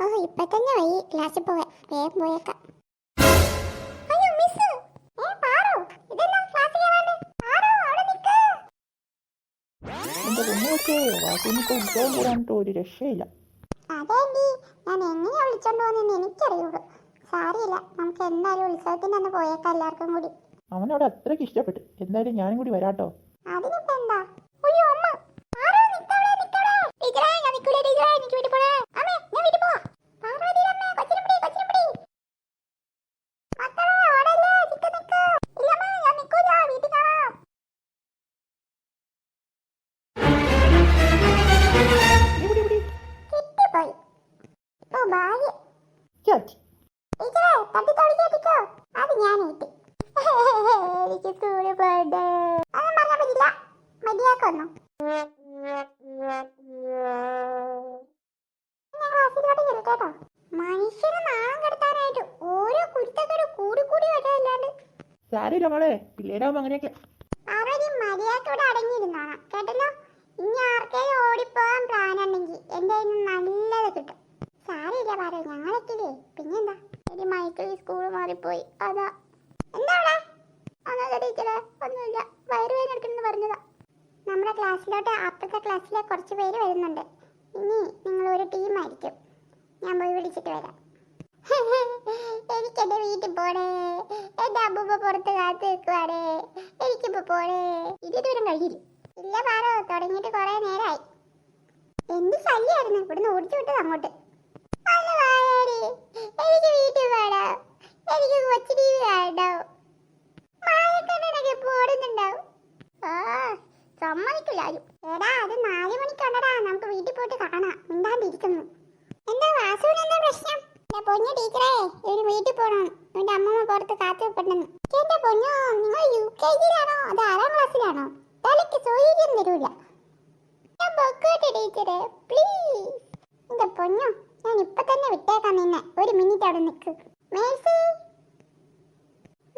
ഓ ഇപ്പൊ തന്നെ വൈ ക്ലാസ്സിൽ പോവാൻ വേഗം പോയേക്കാം. അയ്യോ മിസ് ഏ പാറു ഇതെന്നാ ക്ലാസ്സിൽ കയറാണ്ട് പാറു അവിടെ നിൽക്ക് എന്റെ കുഞ്ഞൊക്കെ വാസുവിനിപ്പോ ഉത്സവം കൂടാനിട്ട് ഒരു രക്ഷയില്ല. അതേണ്ടി ഞാൻ എങ്ങനെയാ വിളിച്ചോണ്ട് പോകുന്നെന്ന് എനിക്കറിയുള്ളൂ സാരിയില്ല നമുക്ക് എന്തായാലും ഉത്സവത്തിന് അന്ന് പോയേക്കാം എല്ലാവർക്കും കൂടി. അവനോട് അത്രയ്ക്ക് ഇഷ്ടപ്പെട്ടു. എന്തായാലും ഞാനും കൂടി വരാട്ടോ. അതിനിപ്പോ ഭാഗ്യം ചാച്ചി ടീച്ചറേ തട്ടി തൊളിക്കോ അത് ഞാൻ ഏറ്റി എനിക്ക് സ്കൂളിൽ പോകണ്ടേ അതൊന്നും പറഞ്ഞാൽ പറ്റില്ല മതിയാക്കൊന്നു മനുഷ്യനെ നാണം കെടുത്താനായിട്ട് ഓരോ കുരുത്തക്കേട് കൂടി കൂടി വരാല്ലാണ്ട് സാരമില്ല മോളെ. പിള്ളേരാകുമ്പോ അങ്ങനെയൊക്കെ. അടങ്ങിയിരുന്നോണം. കേട്ടല്ലോ? ഇനി ആർക്കെങ്കിലും ഓടിപ്പോകാൻ പ്ലാൻ ഉണ്ടെങ്കിൽ എന്റെ കയ്യിൽ നിന്ന് നല്ലത് കിട്ടും. സാരമില്ല പാറു ഞങ്ങളെത്തില്ലേ പിന്നെന്താ? ഒരു മൈക്കിൾ സ്കൂൾ മാറിപ്പോയി. അതാ. എന്താ അവിടെ ഒന്നുമില്ല ടീച്ചറെ ഒന്നുമില്ല. വയറുവേദന എടുക്കണമെന്ന് പറഞ്ഞതാ. നമ്മുടെ ക്ലാസ്സിലോട്ട് അപ്പുറത്തെ ക്ലാസ്സിലെ കുറച്ച് പേര് വരുന്നുണ്ട്. ഇനി നിങ്ങൾ ഒരു ടീമായിരിക്കും. ഞാൻ പോയി വിളിച്ചിട്ട് വരാം. എനിക്ക് എന്റെ വീട്ടിൽ പോണേ എന്റെ അമ്മൂമ്മ പുറത്ത് കാത്തു നിൽക്കുവാണേ എനിക്കിപ്പോ പോണേ ദൂരം കഴിയില്ല ഇല്ല പാറോ തുടങ്ങിയിട്ട് കുറേ നേരായി. എന്ത് ശല്യായിരുന്നു? ഇവിടുന്ന് ഓടിച്ചു വിട്ടത് അങ്ങോട്ട് അല്ല വായാടി, എനിക്ക് വീട്ടിൽ വേണം എനിക്ക് കൊച്ചു ടി വി പോടുന്നുണ്ടാവും. ആ സമ്മതിക്കില്ല എടാ അത് നാല് മണിക്കുണ്ടടാ നമുക്ക് വീട്ടിൽ പോയിട്ട് കാണാം. മിണ്ടാണ്ടിരിക്കുന്നു എന്താ വാസുവിന് പ്രശ്നം? എന്റെ പൊന്നു ടീച്ചറേ ഒരു വീട്ടിൽ പോണം. എന്റെ അമ്മമ്മ പുറത്ത് കാത്തു വെപ്പെടുന്നു എന്റെ പൊന്നോ നിങ്ങൾ യു കെ ജിയിലാണോ? അത് ആറാം ക്ലാസ്സിലാണോ? തലയ്ക്ക് സൗകര്യം തരൂല. ഞാൻ പൊക്കോട്ടെ ടീച്ചറെ പ്ലീസ് എന്റെ പൊന്നോ ഞാൻ ഇപ്പൊ തന്നെ വിട്ടേക്കാം നിന്നെ. ഒരു മിനിറ്റ് അവിടെ നിൽക്ക്. മേഴ്സി.